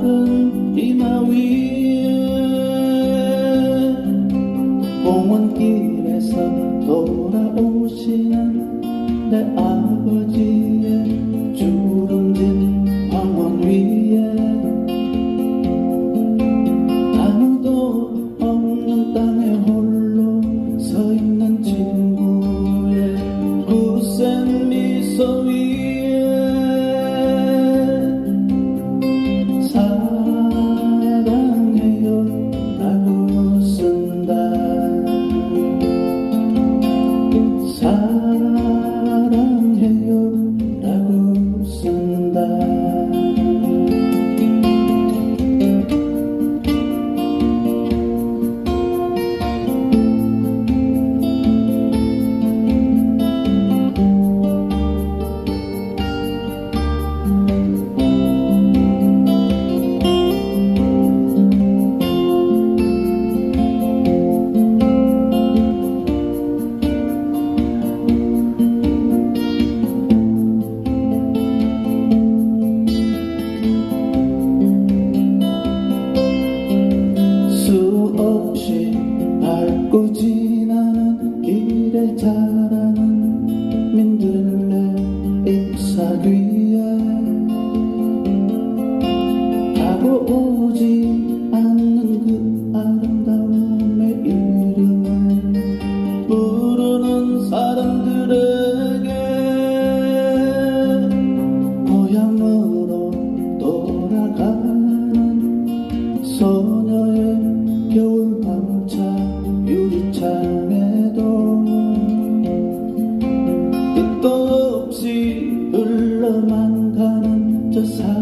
마른 이마 위에 공원길에서 돌아오시는 내 아버 밟고 지나는 길에 자라는 민들레 잎사귀 위에 가고 오지 않는 그 아름다움의 이름을 부르는 사람들 just how